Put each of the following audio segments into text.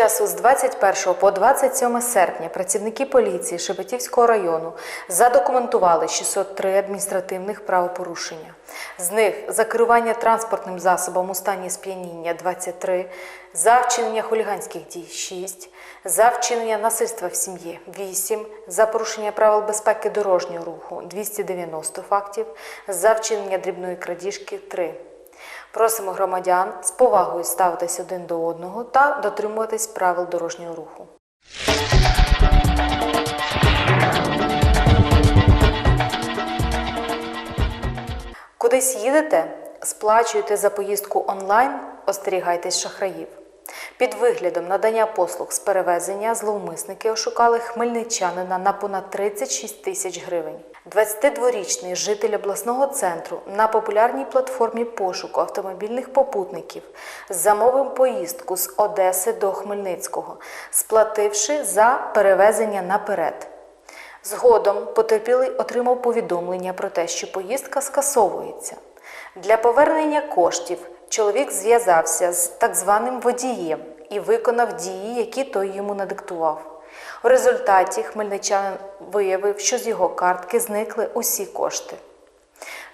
часу з 21 по 27 серпня працівники поліції Шепетівського району задокументували 603 адміністративних правопорушення. З них за керування транспортним засобом у стані сп'яніння 23, за вчинення хуліганських дій 6, за вчинення насильства в сім'ї 8, за порушення правил безпеки дорожнього руху 290 фактів, за вчинення дрібної крадіжки 3. Просимо громадян з повагою ставитись один до одного та дотримуватись правил дорожнього руху. Кудись їдете, сплачуєте за поїздку онлайн, остерігайтесь шахраїв. Під виглядом надання послуг з перевезення зловмисники ошукали хмельничанина на понад 36 тисяч гривень. 22-річний житель обласного центру на популярній платформі пошуку автомобільних попутників замовив поїздку з Одеси до Хмельницького, сплативши за перевезення наперед. Згодом потерпілий отримав повідомлення про те, що поїздка скасовується. Для повернення коштів чоловік зв'язався з так званим водієм і виконав дії, які той йому надиктував. У результаті хмельничанин виявив, що з його картки зникли усі кошти.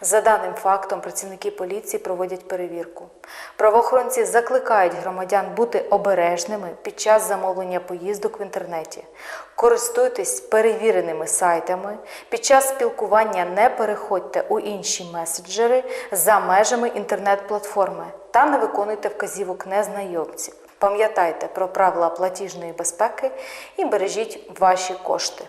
За даним фактом, працівники поліції проводять перевірку. Правоохоронці закликають громадян бути обережними під час замовлення поїздок в інтернеті. Користуйтесь перевіреними сайтами. Під час спілкування не переходьте у інші меседжери за межами інтернет-платформи та не виконуйте вказівок незнайомців. Пам'ятайте про правила платіжної безпеки і бережіть ваші кошти.